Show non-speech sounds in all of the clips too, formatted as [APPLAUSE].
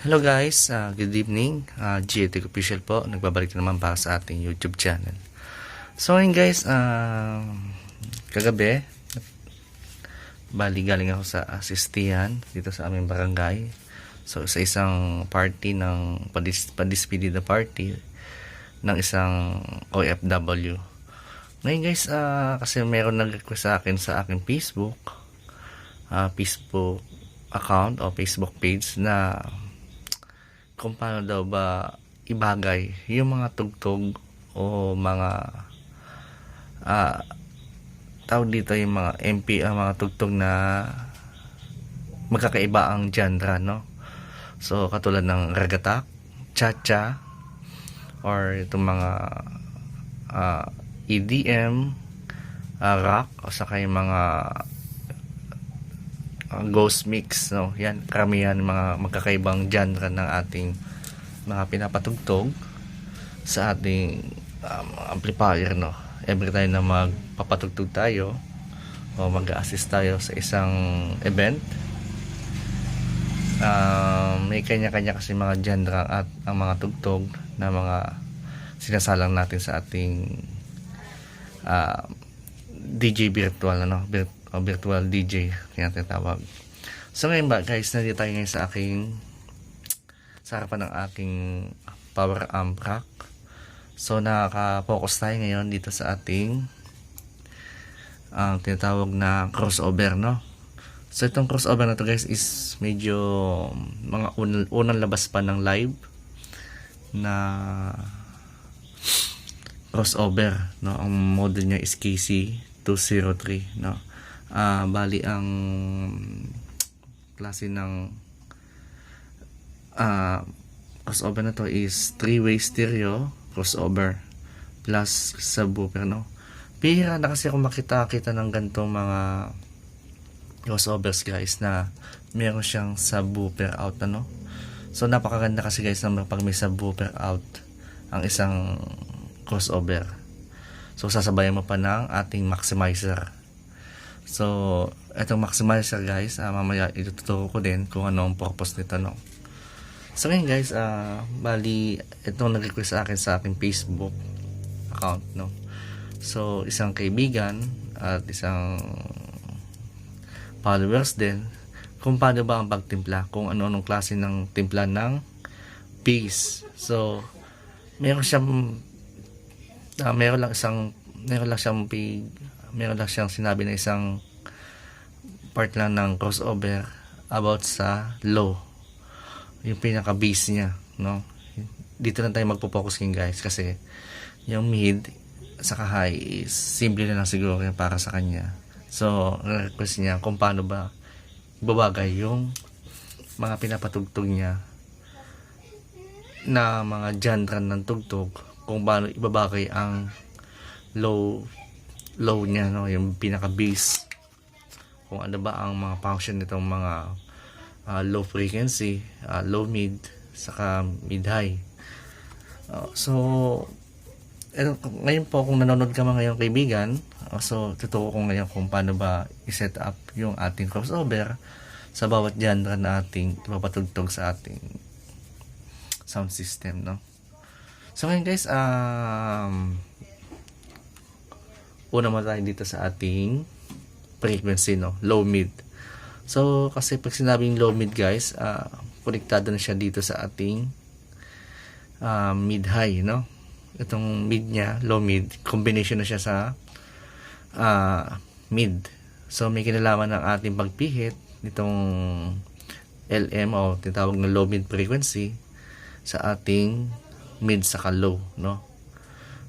Hello guys, uh, good evening. Uh, GTech Official po, nagbabalik na naman para sa ating YouTube channel. So ngayon guys, uh, kagabi, bali galing ako sa asistihan dito sa aming barangay. So sa isang party ng padis, padispedida party ng isang OFW. Ngayon guys, uh, kasi meron nag-request sa akin sa aking Facebook, uh, Facebook account o Facebook page na kung paano daw ba ibagay yung mga tugtog o mga ah tawag dito yung mga MP ang mga tugtog na magkakaiba ang genre no? So katulad ng ragatak cha-cha or itong mga ah, EDM ah, rock o saka yung mga uh, ghost mix no? Yan karamihan mga magkakaibang genre ng ating mga pinapatugtog sa ating um, amplifier no? Every time na magpapatugtog tayo o mag-assist tayo sa isang event um, may kanya-kanya kasi mga genre at ang mga tugtog na mga sinasalang natin sa ating ah, DJ virtual ano? Vir- o virtual DJ kaya tinatawag. So ngayon ba guys nandito tayo ngayon sa aking sa harapan ng aking power amp rack. So nakaka-focus tayo ngayon dito sa ating ang tinatawag na crossover no? So itong crossover na to guys is medyo mga unang, unang labas pa ng live na crossover no? Ang model niya is KC203 no ah bali ang klase ng ah crossover na to is three-way stereo crossover plus subwoofer no? Bihira na kasi ako makita-kita ng gantong mga crossovers guys na meron siyang subwoofer out ano? So napakaganda kasi guys na pag may subwoofer out ang isang crossover. So sasabayan mo pa ng ating maximizer so itong maximizer guys. Ah, mamaya ituturo ko din kung ano ang purpose nito no? So ngayon guys ah, bali itong nag-request sa akin sa aking facebook account no? So isang kaibigan at isang followers din. Kung paano ba ang pagtimpla? Kung ano-anong klase ng timpla ng peace. So meron siyang ah, meron lang isang meron lang siyang pig meron lang siyang sinabi na isang part lang ng crossover about sa low yung pinaka base niya no? Dito lang tayo magpo-focus ngayon guys kasi yung mid saka high is simple na lang siguro yan para sa kanya. So request niya kung paano ba babagay yung mga pinapatugtog niya na mga genre ng tugtog kung paano ibabagay ang low low niya no? Yung pinaka bass kung ano ba ang mga function nitong mga ah, low frequency ah, low mid saka mid high. Ah, so eto, ngayon po kung nanonood ka mga ngayong kaibigan ah, so tuturo ko ngayon kung paano ba i-set up yung ating crossover sa bawat genre na ating ipapatugtog sa ating sound system no? So ngayon guys um una mo tayo dito sa ating frequency no? Low mid. So kasi pag sinabing low mid guys ah konektado na siya dito sa ating ah, mid high no? Itong mid niya low mid combination na siya sa ah, mid. So may kinalaman ng ating pagpihit nitong LM o tinatawag na low mid frequency sa ating mid saka low no?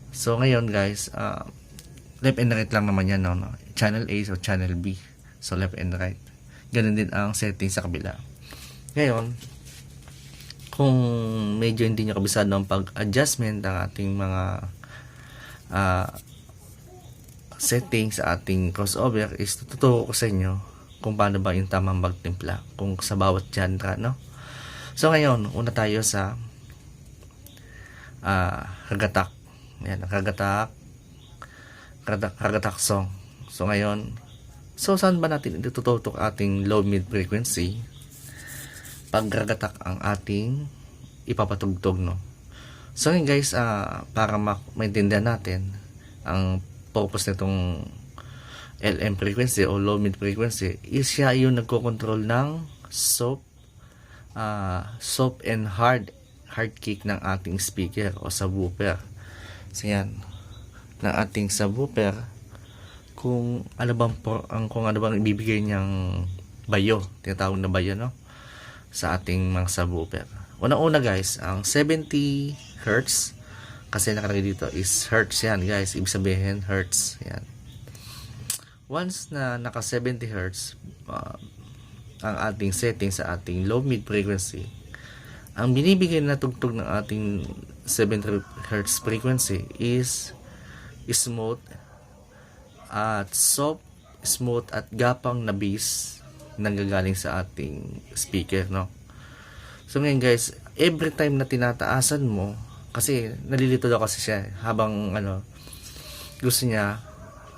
So ngayon guys ah, left and right lang naman yan no, no? channel A so channel B. So left and right. Ganun din ang setting sa kabila. Ngayon kung medyo hindi nyo kabisado ang pag-adjustment ng ating mga ah, setting sa ating crossover is tuturo ko sa inyo kung paano ba yung tamang magtimpla kung sa bawat genre no? So ngayon una tayo sa ah kagatak yan kagatak kagatak, kagatak song so ngayon so saan ba natin itututok ating low mid frequency pagragatak ang ating ipapatugtog, no? So ngayon guys, ah, para ma- maintindihan natin ang purpose nitong LM frequency o low mid frequency is siya yung nagkocontrol ng soft ah, soft and hard hard kick ng ating speaker o subwoofer. So yan, ng ating subwoofer kung ano bang por, ang kung ano bang ibibigay niyang bayo, tinatawag na bayo no sa ating mga subwoofer. Una-una guys, ang 70 hertz kasi nakalagay dito is hertz yan guys. Ibig sabihin hertz. Yan. Once na naka 70 hertz uh, ang ating setting sa ating low mid frequency, ang binibigay na tugtog ng ating 70 hertz frequency is smooth at soft, smooth at gapang na bass nanggagaling sa ating speaker, no? So ngayon guys, every time na tinataasan mo, kasi nalilito daw kasi siya habang ano, gusto niya,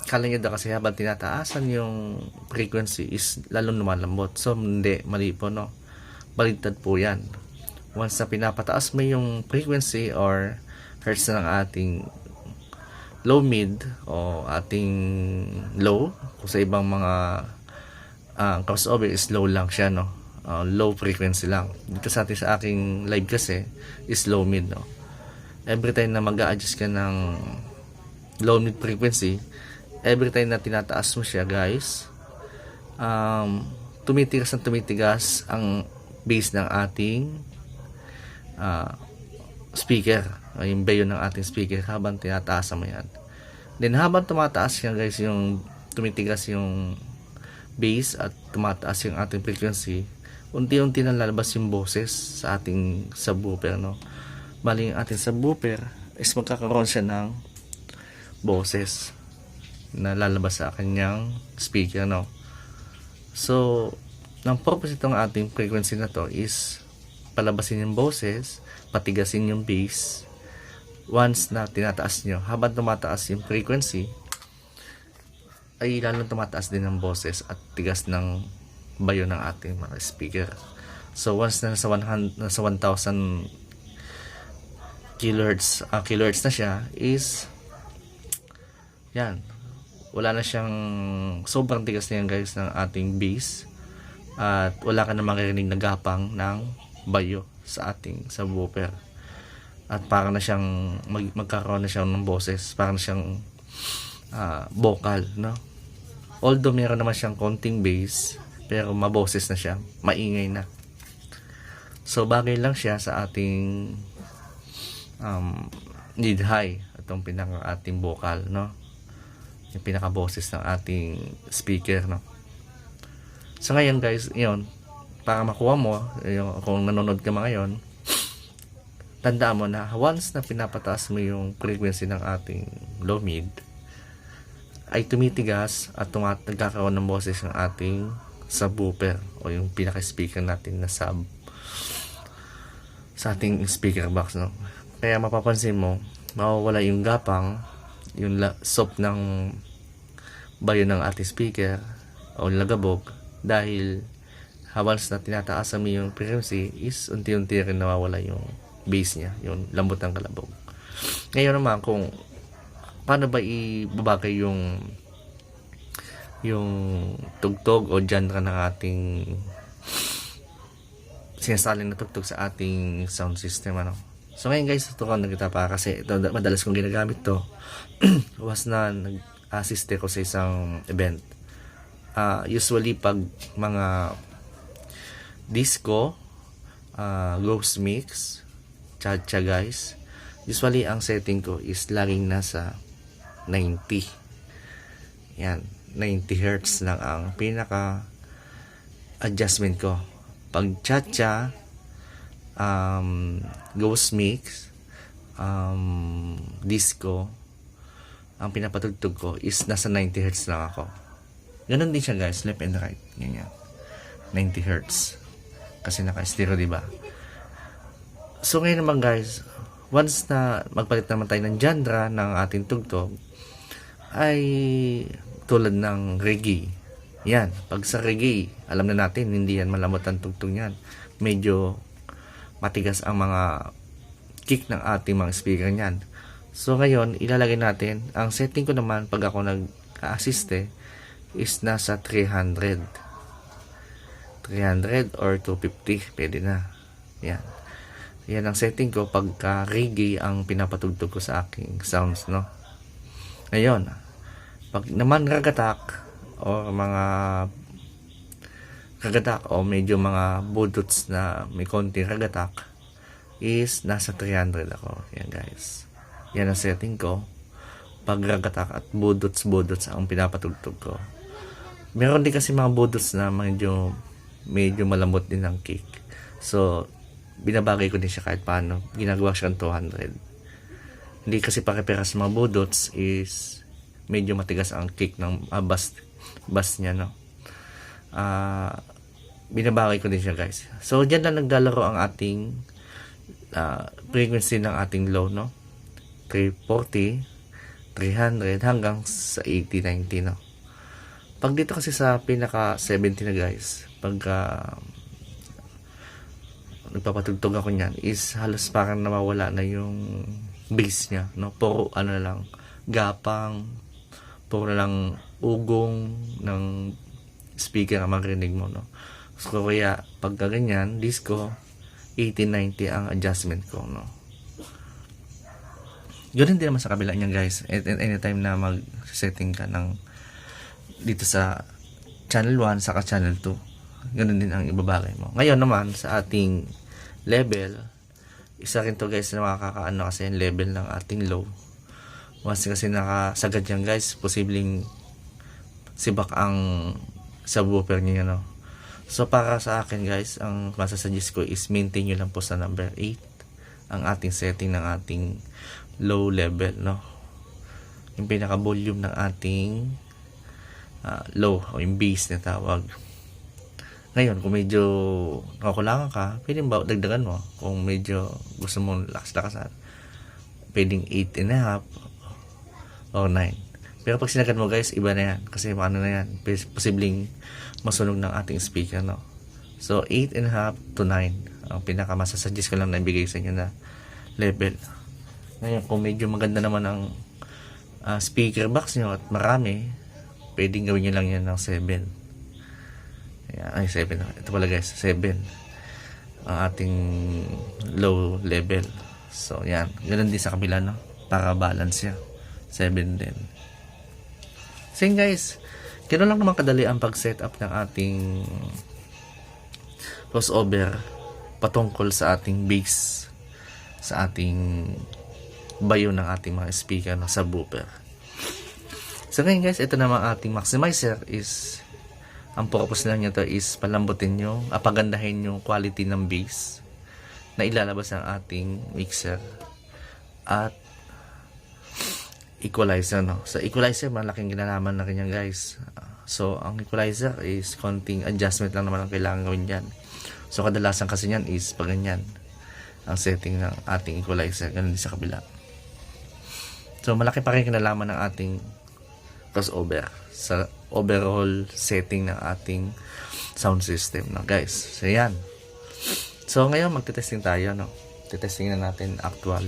kala niya daw kasi habang tinataasan yung frequency is lalong lumalambot. So hindi, mali po no. Baligtad po yan. Once na pinapataas mo yung frequency or hertz ng ating low mid o ating low. Kung sa ibang mga ah, crossover is low lang siya no? Ah, low frequency lang. Dito sa atin sa aking live kasi is low mid no? Every time na mag adjust ka ng low mid frequency every time na tinataas mo siya guys um, tumitigas ang tumitigas ang base ng ating ah, speaker yung bayo ng ating speaker habang tinataas mo yan. Then habang tumataas yan guys yung tumitigas yung bass at tumataas yung ating frequency unti-unti na lalabas yung boses sa ating subwoofer no? Bali yung ating subwoofer is magkakaroon siya ng boses na lalabas sa kanyang speaker no? So ang purpose itong ating frequency na to is palabasin yung boses patigasin yung bass once na tinataas nyo habang tumataas yung frequency ay lalong tumataas din ang boses at tigas ng bayo ng ating mga speaker. So once na nasa 100 nasa 1000 kilohertz ah, kilohertz na siya is yan. Wala na siyang sobrang tigas na yan guys ng ating bass. At wala ka na maririnig na gapang ng bayo sa ating subwoofer at para na siyang mag, magkakaroon na siya ng boses para na siyang ah, vocal no? Although meron naman siyang konting bass pero maboses na siya. Maingay na. So bagay lang siya sa ating um, need high itong pinaka ating vocal no? Yung pinaka boses ng ating speaker no? So ngayon guys yun. Para makuha mo yung, kung nanonood ka mga ngayon tandaan mo na once na pinapataas mo yung frequency ng ating low mid ay tumitigas at tumat nagkakaroon ng boses ng ating subwoofer o yung pinaka-speaker natin na sub sa ating speaker box no? Kaya mapapansin mo mawawala yung gapang yung la- soft ng bayo ng ating speaker o lagabog dahil habang na tinataasan mo yung frequency is unti-unti rin nawawala yung bass niya yung lambot ng kalabog. Ngayon naman kung paano ba ibabagay yung yung tugtog o genre ng ating sinasaling na tugtog sa ating sound system ano? So ngayon guys ito ko nagkita pa kasi ito madalas kong ginagamit to. [CLEARS THROAT] Was na nag-assist ko sa isang event. Ah, usually pag mga disco ah, ghost mix cha-cha guys. Usually ang setting ko is laging nasa 90 yan 90 hertz lang ang pinaka adjustment ko. Pag cha-cha um, ghost mix um, disco ang pinapatugtog ko is nasa 90 hertz lang ako. Ganun din siya guys. Left and right. Ganyan. 90 hertz. Kasi naka-stereo di ba so ngayon naman guys once na magpalit naman tayo ng genre ng ating tugtog ay tulad ng reggae yan pag sa reggae alam na natin hindi yan malamot ang tugtog niyan medyo matigas ang mga kick ng ating mga speaker niyan. So ngayon, ilalagay natin, ang setting ko naman pag ako nag-assiste is nasa 300. 300 or 250, pwede na. Yan. Yan ang setting ko pagka reggae ang pinapatugtog ko sa aking sounds, no? Ngayon, pag naman ragatak o mga ragatak o medyo mga budots na may konting ragatak is nasa 300 ako. Yan guys. Yan ang setting ko. Pag ragatak at budots budots ang pinapatugtog ko. Meron din kasi mga budots na medyo medyo malambot din ang kick. So, binabagay ko din siya kahit paano. Ginagawa siyang 200. Hindi kasi pare-pera sa mga budots is medyo matigas ang kick ng uh, bass, bass niya, no? Ah, binabagay ko din siya, guys. So, dyan lang naglalaro ang ating ah, frequency ng ating low, no? 340, 300, hanggang sa 80, 90, no? Pag dito kasi sa pinaka 70 na, guys, pagka nagpapatugtog ako niyan is halos parang nawawala na yung bass niya no puro ano na lang gapang puro na lang ugong ng speaker ang marinig mo no so kaya pagka ganyan disco 80-90 ang adjustment ko no Ganun din naman sa kabila niyan guys. At, at anytime na mag-setting ka ng dito sa channel 1 saka channel 2. Ganun din ang ibabagay mo. Ngayon naman sa ating level, isa rin to guys na makakaano kasi yung level ng ating low. Once kasi nakasagad yan guys, posibleng sibak ang subwoofer niya no. So para sa akin guys, ang masasuggest ko is maintain nyo lang po sa number 8 ang ating setting ng ating low level no. Yung pinaka volume ng ating ah, low o yung bass na tawag. Ngayon, kung medyo nakakulangan ka, pwedeng ba dagdagan mo. Kung medyo gusto mong lakas-lakasan, pwedeng 8 and a half o 9. Pero pag sinagad mo guys, iba na yan. Kasi ano na yan, pos- posibleng masunog ng ating speaker, no? So, 8 and a half to 9. Ang pinaka masasuggest ko lang na ibigay sa inyo na level. Ngayon, kung medyo maganda naman ang ah, speaker box nyo at marami, pwedeng gawin nyo lang yan ng 7. Ayan, ay, 7. Ito pala guys, 7. Ang ating low level. So, yan. Ganun din sa kabila, no? Para balance siya. 7 din. Yun guys. Ganoon lang naman kadali ang pag-set up ng ating crossover patungkol sa ating bass sa ating bayo ng ating mga speaker na subwoofer. So ngayon guys, ito naman ating maximizer is ang purpose lang niya to is palambutin nyo, apagandahin yung quality ng bass na ilalabas ng ating mixer at equalizer no. Sa equalizer malaking ginalaman na rin yan guys. So ang equalizer is konting adjustment lang naman ang kailangan gawin dyan. So kadalasan kasi yan is pag ganyan ang setting ng ating equalizer. Ganun din sa kabila. So malaki pa rin kinalaman ng ating crossover sa overall setting ng ating sound system no guys. So yan. So ngayon magte-testing tayo no. Tetesting na natin actual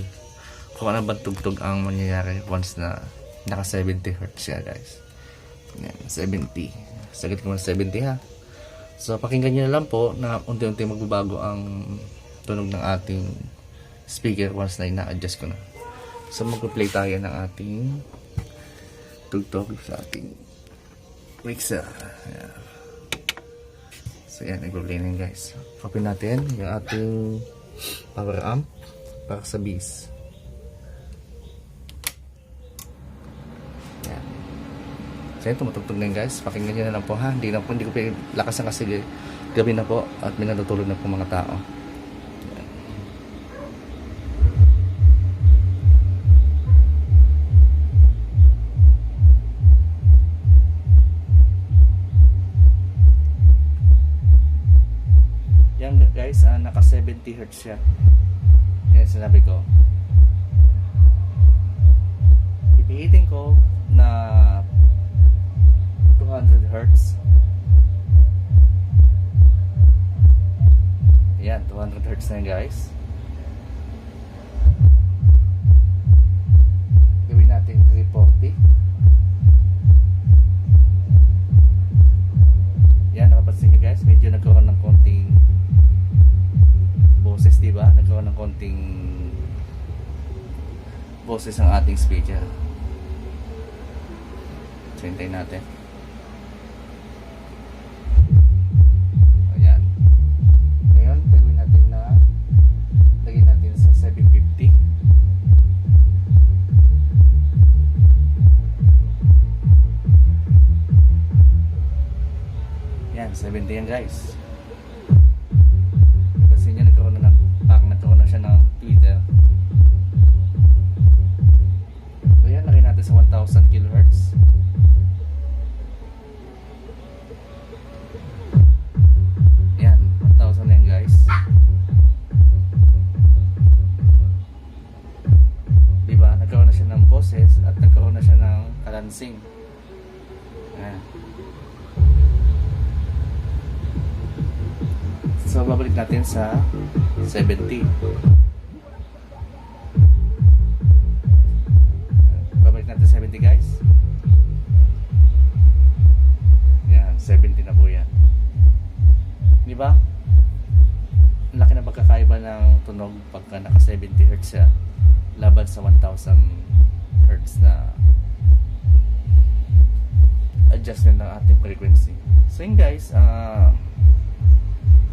kung ano bang tugtog ang mangyayari once na naka 70 Hz siya guys. Yan, 70. Sagit ko muna 70 ha. So pakinggan nyo na lang po na unti-unti magbabago ang tunog ng ating speaker once na ina-adjust ko na. So mag-play tayo ng ating tugtog sa ating mixer. Ayan. So yan, na yun, guys. Copy natin yung ating power amp para sa bass. Yan. So yan, tumutugtog na yun, guys. Pakinggan nyo na lang po ha. Hindi na po, hindi ko pa lakasan kasi gabi na po at may natutulog na po mga tao. 70 Hz siya. Yan sinabi ko. Ng konting boses ang ating speaker. So, hintayin natin. Ayan. Ngayon, gagawin natin na lagyan natin sa 750. Yan, 70 yan guys. 70. Babalik natin sa 70 guys. Yan, 70 na po yan. Di ba? Ang laki na pagkakaiba ng tunog pagka naka 70 Hz siya laban sa 1000 Hz na adjustment ng ating frequency. So yun guys, ah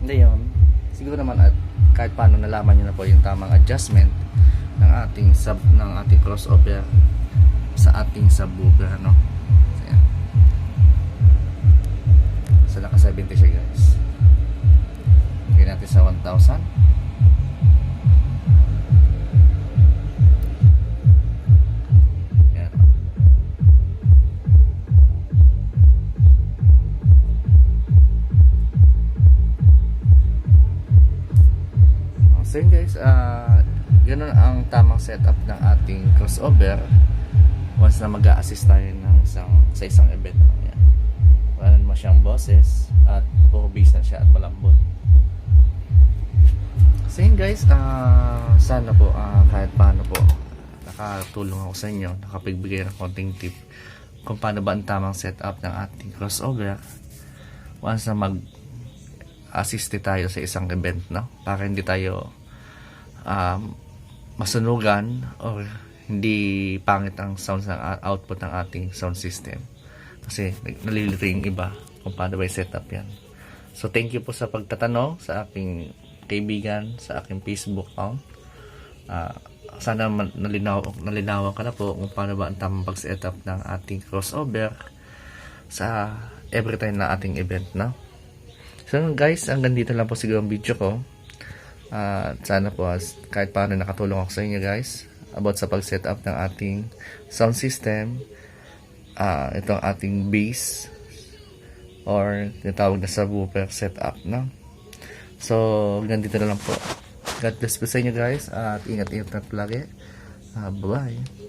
ngayon, siguro naman at kahit paano nalaman niyo na po yung tamang adjustment ng ating sub ng ating crossover sa ating subwoofer ano. So, yan. So naka 70 siya guys. Lagyan natin sa 1000. Setup ng ating crossover once na mag assist tayo ng isang, sa isang event. Yan. Wala naman siyang boses at puro bass na siya at malambot. So yun guys, ah sana po ah, kahit paano po nakatulong ako sa inyo, nakapagbigay ng konting tip kung paano ba ang tamang setup ng ating crossover once na mag assist tayo sa isang event, no? Para hindi tayo um, masunugan or hindi pangit ang sounds ng output ng ating sound system. Kasi nalilito yung iba kung paano ba i-setup yan. So, thank you po sa pagtatanong sa aking kaibigan, sa aking Facebook account. Ah, sana nalinaw, nalinawan ka na po kung paano ba ang tamang pag-setup ng ating crossover sa every time na ating event, no? So guys, hanggang dito lang po siguro ang video ko. At sana po as, kahit paano nakatulong ako sa inyo guys about sa pag-setup ng ating sound system. Ah, itong ating bass or tinatawag na subwoofer setup, no? So, hanggang dito na lang po. God bless po sa inyo guys at ingat-ingat na palagi. Ah, bye-bye.